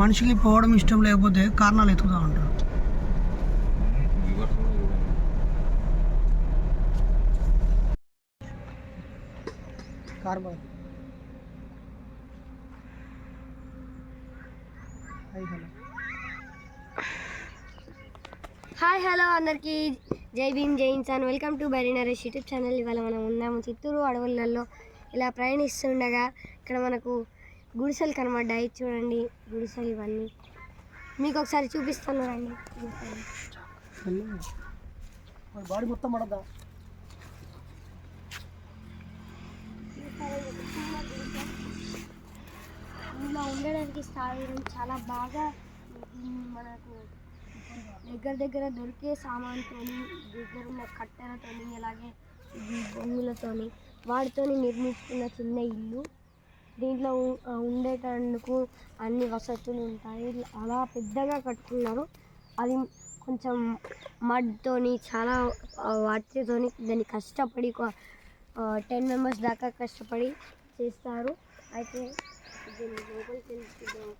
మనిషికి పోవడం ఇష్టం లేకపోతే కారణాలు ఎత్తుకుతా ఉంటారు. Hi hello. హాయ్ హలో అందరికీ. జై భీమ్ జై Insaan. Welcome to Bari Naresh YouTube channel. ఇవాళ మనం ఉన్నాము చిత్తూరు అడవులలో ఇలా ప్రయాణిస్తుండగా ఇక్కడ మనకు గుడిసెలు కనబడ్డాయి చూడండి గుడిసెలు ఇవన్నీ. మీకు ఒకసారి చూపిస్తాను రండి. బాడీ మొత్తం పడద్దా? ఇందులో ఉండడానికి స్థావరం చాలా బాగా మనకు దగ్గర దగ్గర దొరికే సామాన్తోని దగ్గర ఉన్న కట్టెలతోని అలాగే ఈ బొంగులతోని వాటితోని నిర్మించుకున్న చిన్న ఇల్లు. దీంట్లో ఉండేటందుకు అన్ని వసతులు ఉంటాయి. అలా పెద్దగా కట్టుకున్నారు. అది కొంచెం మడ్తోని చాలా వాటితోని దాన్ని కష్టపడి టెన్ మెంబర్స్ దాకా కష్టపడి చేస్తారు. అయితే దీన్ని లోపలికి వెళ్ళి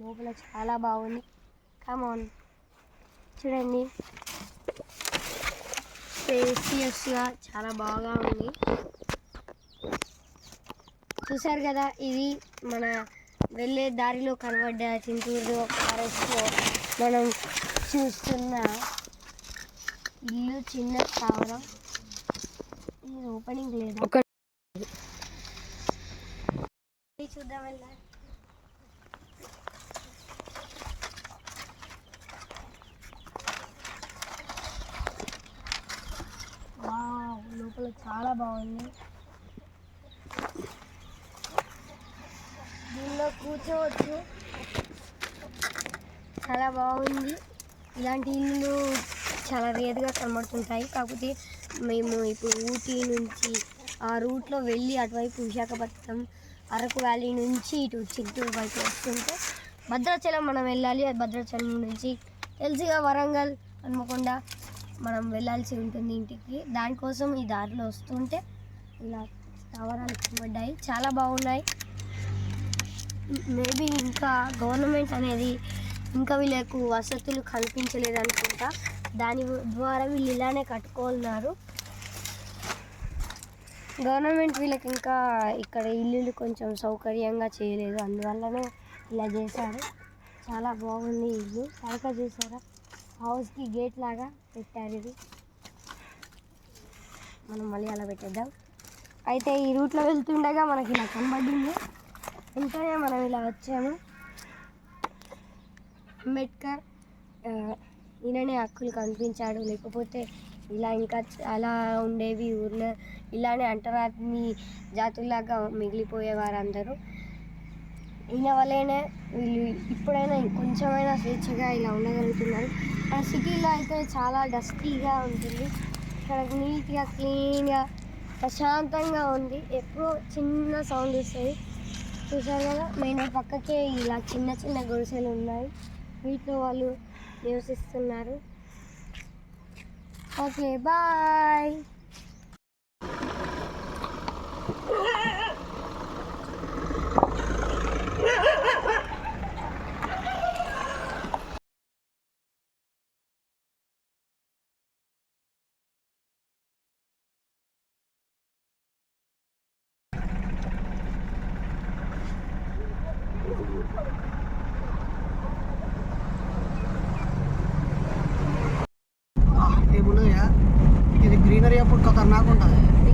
లోపల చాలా బాగుంది. కమాన్ చూడండి. స్పేసియస్గా చాలా బాగా ఉంది. చూసారు కదా ఇది మన వెళ్ళే దారిలో కనబడ్డ చింతూరు ఫారెస్ట్లో మనం చూస్తున్న ఇల్లు చిన్న స్థావరం. ఇది ఓపెనింగ్ లేదు? ఒక చూద్దాం వెళ్ళా లోపల చాలా బాగుంది. కూర్చోవచ్చు. చాలా బాగుంది. ఇలాంటి ఇల్లు చాలా రేదుగా కనబడుతుంటాయి. కాకపోతే మేము ఇప్పుడు ఊటీ నుంచి ఆ రూట్లో వెళ్ళి అటువైపు విశాఖపట్నం అరకు వ్యాలీ నుంచి ఇటు చిత్తూరు వైపు వస్తుంటే భద్రాచలం మనం వెళ్ళాలి. అది భద్రాచలం నుంచి తెలుసుగా వరంగల్ హన్మకొండ మనం వెళ్ళాల్సి ఉంటుంది ఇంటికి. దానికోసం ఈ దారిలో వస్తుంటే ఇలా స్థావరాలు కనబడ్డాయి. చాలా బాగున్నాయి. మేబీ ఇంకా గవర్నమెంట్ అనేది ఇంకా వీళ్ళకు వసతులు కల్పించలేదు అనుకుంటా. దాని ద్వారా వీళ్ళు ఇలానే కట్టుకోన్నారు గవర్నమెంట్ వీళ్ళకి ఇంకా ఇక్కడ ఇల్లులు కొంచెం సౌకర్యంగా చేయలేదు. అందువల్లనే ఇలా చేశారు. చాలా బాగుంది ఇల్లు. చరక చేశారా హౌస్కి గేట్ లాగా పెట్టారు ఇది. మనం మళ్ళీ అలా పెట్టేద్దాం. అయితే ఈ రూట్లో వెళ్తుండగా మనకి ఇలా కనబడింది. వెంటనే మనం ఇలా వచ్చాము. అంబేద్కర్ ఈయననే హక్కులు కనిపించాడు లేకపోతే ఇలా ఇంకా చాలా ఉండేవి ఊర్లో. ఇలానే అంటరాని జాతుల్లాగా మిగిలిపోయేవారు అందరూ ఈయన వల్లనే వీళ్ళు ఇప్పుడైనా కొంచెమైనా స్వేచ్ఛగా ఇలా ఉండగలుగుతున్నారు. మన సిటీలో అయితే చాలా డస్టీగా ఉంటుంది. ఇక్కడ నీట్గా క్లీన్గా ప్రశాంతంగా ఉంది. ఎప్పుడో చిన్న సౌండ్ వస్తుంది. చూసారు కదా? మెయిన్ పక్కకే ఇలా చిన్న చిన్న గుడిసెలు ఉన్నాయి. వీటిలో వాళ్ళు నివసిస్తున్నారు. Okay bye. ఏమున్నాయా ఇది గ్రీనరీ అప్పుడు ఖతర్నాక్ ఉంటుంది